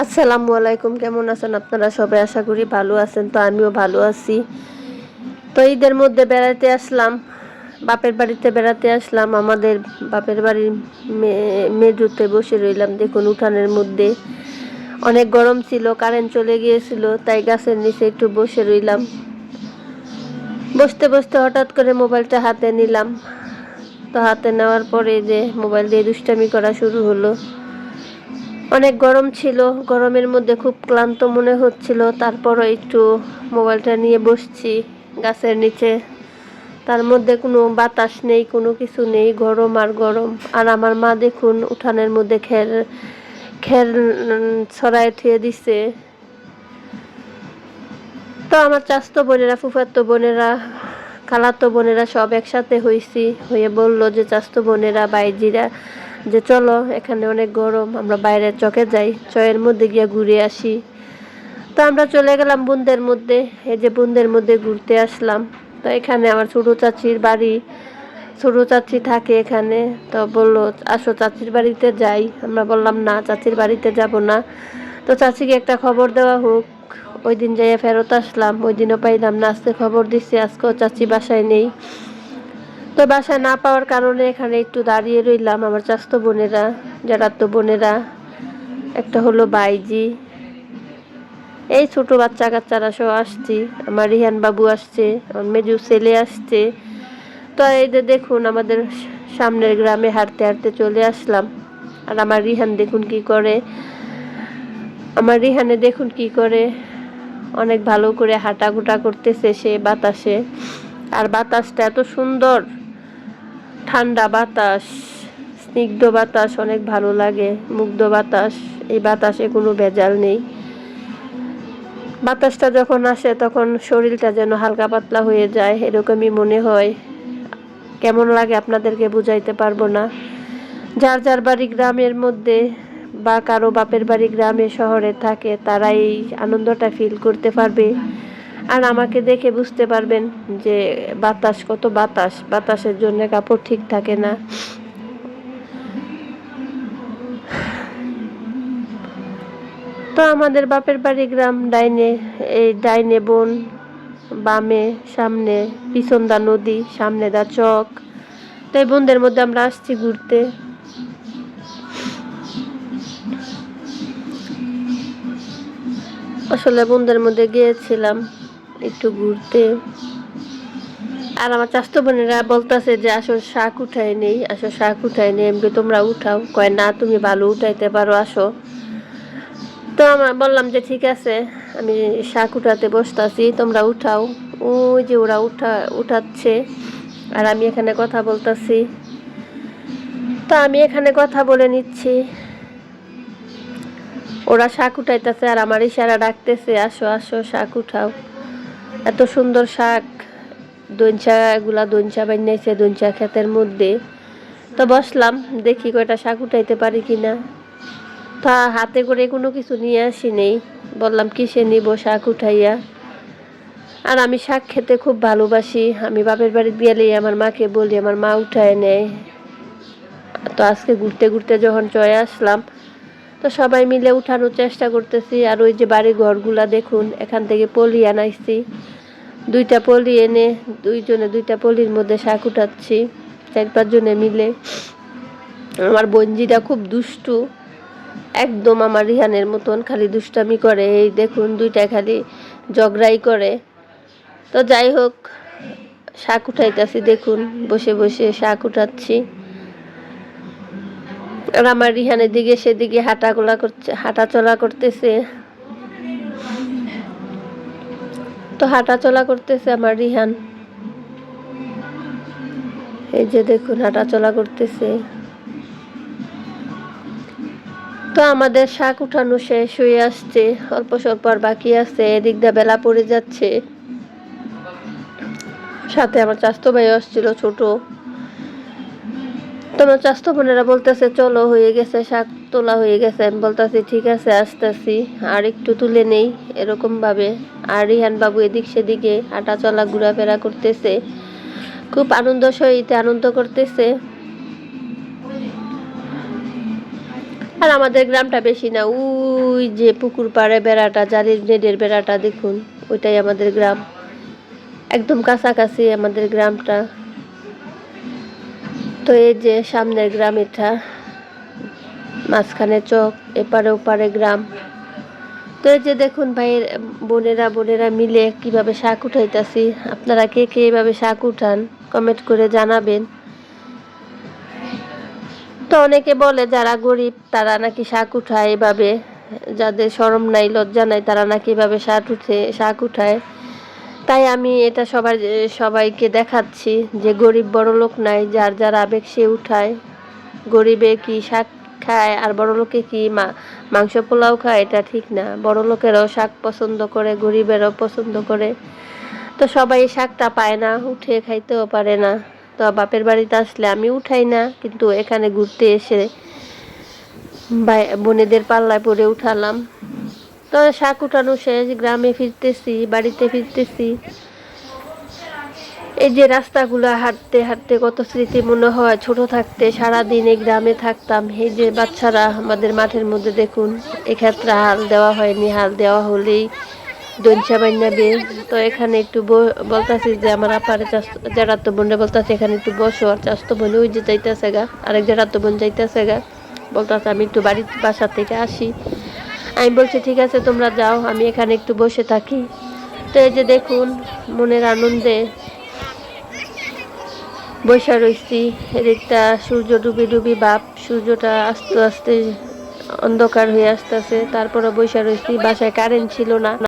আসসালামু আলাইকুম, কেমন আছেন আপনারা সবাই? আশা করি ভালো আছেন, তো আমিও ভালো আছি। তো ঈদের মধ্যে বেড়াতে আসলাম, বাপের বাড়িতে বেড়াতে আসলাম। আমাদের বাপের বাড়ির মেজুতে বসে রইলাম, দেখুন উঠানের মধ্যে অনেক গরম ছিল, কারেন্ট চলে গিয়েছিল, তাই গাছের নিচে একটু বসে রইলাম। বসতে বসতে হঠাৎ করে মোবাইলটা হাতে নিলাম। তো হাতে নেওয়ার পরে যে মোবাইল দিয়ে দুষ্টামি করা শুরু হলো। অনেক গরম ছিল, গরমের মধ্যে খুব ক্লান্ত মনে হচ্ছিল। তারপরও একটু মোবাইলটা নিয়ে বসছি গাছের নিচে। তার মধ্যে কোনো বাতাস নেই, কোনো কিছু নেই, গরম আর গরম। আর আমার মা দেখুন, উঠানের মধ্যে খের খের ছড়ায় থুয়ে দিছে। তো আমার চাস্তো বোনেরা ফুফাতো বোনেরা খালাতো বোনেরা সব একসাথে হয়েছি হয়ে বলল যে চাস্তো বোনেরা বাইজিরা যে চলো, এখানে অনেক গরম, আমরা বাইরের চকে যাই, চয়ের মধ্যে গিয়ে ঘুরে আসি। তো আমরা চলে গেলাম বুন্দের মধ্যে, এই যে বুন্দের মধ্যে ঘুরতে আসলাম। তো এখানে আমার ছোটো চাচির বাড়ি, ছোটো চাচি থাকে এখানে, তো বলল, আসো চাচির বাড়িতে যাই। আমরা বললাম, না, চাচির বাড়িতে যাব না। তো চাচিকে একটা খবর দেওয়া হোক, ওই দিন যাইয়া ফেরত আসলাম, ওই দিনও পাইলাম না, আজকে খবর দিচ্ছি আজকেও চাচি বাসায় নেই। তো বাসায় না পাওয়ার কারণে এখানে একটু দাঁড়িয়ে রইলাম আমার চাস্তো বোনেরা যারা তো বোনেরা। একটা হলো বাইজি। এই ছোট বাচ্চা কাচ্চারা সব আসছি, আমার রিহান বাবু আসছে, আমার মেজু ছেলে আসছে। তো এই যে দেখুন আমাদের সামনের গ্রামে হাঁটতে হাঁটতে চলে আসলাম। আর আমার রিহান দেখুন কি করে, আমার রিহানে দেখুন কি করে, অনেক ভালো করে হাঁটাগুটা করতেছে সে বাতাসে। আর বাতাসটা এত সুন্দর ঠান্ডা বাতাস, স্নিগ্ধ বাতাস অনেক ভালো লাগে, মুগ্ধ বাতাস, এই বাতাসে কোনো ভেজাল নেই। বাতাসটা যখন আসে তখন শরীরটা যেন হালকা পাতলা হয়ে যায়, এরকমই মনে হয়। কেমন লাগে আপনাদেরকে বুঝাইতে পারব না। যার যার বাড়ি গ্রামের মধ্যে বা কারও বাপের বাড়ি গ্রামে, শহরে থাকে তারা এই আনন্দটা ফিল করতে পারবে। আর আমাকে দেখে বুঝতে পারবেন যে বাতাস কত বাতাস, বাতাসের জন্য কাপড় ঠিক থাকে না। তো আমাদের বাপের বাড়ি গ্রাম, ডাইনে, এই ডাইনে বন, বামে সামনে পিছনদা নদী, সামনে দা চক। তো এই বনদের মধ্যে আমরা আসছি ঘুরতে। আসলে বন্ধের মধ্যে গিয়েছিলাম। একটু ঘুরতে। আর আমার চাস্তো বোনেরা বলতেছে যে আসো শাক উঠাই নেই আসো শাক উঠাই নেই। এমনি তোমরা উঠাও। কয়, না, তুমি ভালো উঠাইতে পারো, আসো। তো আমরা বললাম যে, ঠিক আছে, আমি শাক উঠাতে বসতাছি, তোমরা উঠাও। ওই যে ওরা উঠা, উঠাচ্ছে। আর আমি এখানে কথা বলতাছি। তো আমি এখানে কথা বলে নিচ্ছি। ওরা শাক উঠাইতেছে আর আমার ইশারা ডাকতেছে, আসো আসো, শাক উঠাও। এত সুন্দর শাক দঞ্চা এগুলা দঞ্চা বানিয়েছে দঞ্চা ক্ষেতের মধ্যে। তো বসলাম, দেখি কয়টা শাক উঠাইতে পারি কিনা। তা হাতে করে কোনো কিছু নিয়ে আসি নেই। বললাম, কিসে নিব শাক উঠাইয়া? আর আমি শাক খেতে খুব ভালোবাসি। আমি বাপের বাড়ি গেলেই আমার মাকে বলি, আমার মা উঠায় নেয়। তো আজকে ঘুরতে ঘুরতে যখন চয়ে আসলাম তো সবাই মিলে উঠানোর চেষ্টা করতেছি। আর ওই যে বাড়ি ঘরগুলা দেখুন, এখান থেকে পলি আনাইছি। দুইটা পলি এনে দুইজনে, দুইটা পলির মধ্যে শাক উঠাচ্ছি, চার পাঁচজনে মিলে। আমার বঞ্জিটা খুব দুষ্টু, একদম আমার রিহানের মতন, খালি দুষ্টামি করে। এই দেখুন দুইটা খালি জগড়াই করে। তো যাই হোক, শাক উঠাইতেছি, দেখুন, বসে বসে শাক উঠাচ্ছি। আমার রিহানের দিকে, সেদিকে হাঁটাগোলা করছে হাঁটা চলা করতেছে। তো হাঁটা চলা করতেছে আমার রিহান। এই যে দেখুন হাঁটা চলা করতেছে। তো আমাদের শাক উঠানো শেষ হয়ে আসছে, অল্প স্বল্প আর বাকি আছে, এদিক দিয়ে বেলা পড়ে যাচ্ছে। সাথে আমার চাস্তো ভাই আসছিল ছোট। তোমার চাস্তো বোনেরা বলতেছে, চলো, হয়ে গেছে, শাক তোলা হয়ে গেছে। আমি বলতেছি, ঠিক আছে, আসতেছি। আর একটু তুলে নেই এরকম ভাবে আর রিহান বাবু এদিক সেদিকে হাঁটা চলা ঘোরাফেরা করতেছে। খুব আনন্দ সহিত আনন্দ করতেছে। আর আমাদের গ্রামটা বেশি না, ওই যে পুকুর পাড়ে বেড়াটা জারির নেডের বেড়াটা, দেখুন, ওইটাই আমাদের গ্রাম। একদম কাছাকাছি আমাদের গ্রামটা। তো এই যে সামনের গ্রাম এটা, মাঝখানে চক, এপারে ওপারে গ্রাম। তো এই যে দেখুন ভাইয়ের বোনেরা বোনেরা মিলে কীভাবে শাক উঠাইতাছি। আপনারা কে কে এভাবে শাক উঠান কমেন্ট করে জানাবেন। তো অনেকে বলে যারা গরিব, তারা নাকি শাক উঠায় এভাবে। যাদের শরম নাই, লজ্জা নাই, তারা নাকি এভাবে শাক উঠে, শাক উঠায়। তাই আমি এটা সবার সবাইকে দেখাচ্ছি যে গরিব বড় লোক নাই, যার যার আবেগ সে উঠায়। গরিবে কি শাক খায় আর বড় লোকে কি মাংস পোলাও খায়, এটা ঠিক না। বড় লোকেরাও শাক পছন্দ করে, গরিবেরও পছন্দ করে। তো সবাই শাকটা পায় না উঠে খাইতেও পারে না। তো বাপের বাড়িতে আসলে আমি উঠাই না, কিন্তু এখানে ঘুরতে এসে বোনেদের পাল্লায় পরে উঠালাম। তো শাক উঠানো শেষ, গ্রামে ফিরতেছি, বাড়িতে ফিরতেছি। এই যে রাস্তাগুলো হাঁটতে হাঁটতে কত স্মৃতি মনে হয়, ছোট থাকতে, সারাদিন এই গ্রামে থাকতাম। এই যে বাচ্চারা আমাদের মাঠের মধ্যে দেখুন এক্ষেত্রে হাল দেওয়া হয়নি, হাল দেওয়া হলেই দঞ্চা বান্যাবে তো এখানে একটু বলতাছি যে আমার আপারে চাষ জারাত্ম বোনে বলতাছে, এখানে একটু বসো। আর চাস্তো বোনে ওই যে যাইতেছে গা আরেক জারাত্ম বোন যাইতেছে গা বলতাছে, আমি একটু বাড়ির বাসা থেকে আসি। আমি বলছি, ঠিক আছে, তোমরা যাও, আমি এখানে একটু বসে থাকি। তো এই যে দেখুন, মনের আনন্দে বৈশা রয়েছি এদিকটা সূর্য ডুবি ডুবি বাপ, সূর্যটা আস্তে আস্তে অন্ধকার হয়ে আসতেছে। তারপরে বৈশা রয়েছি বাসায় কারেন্ট ছিল না।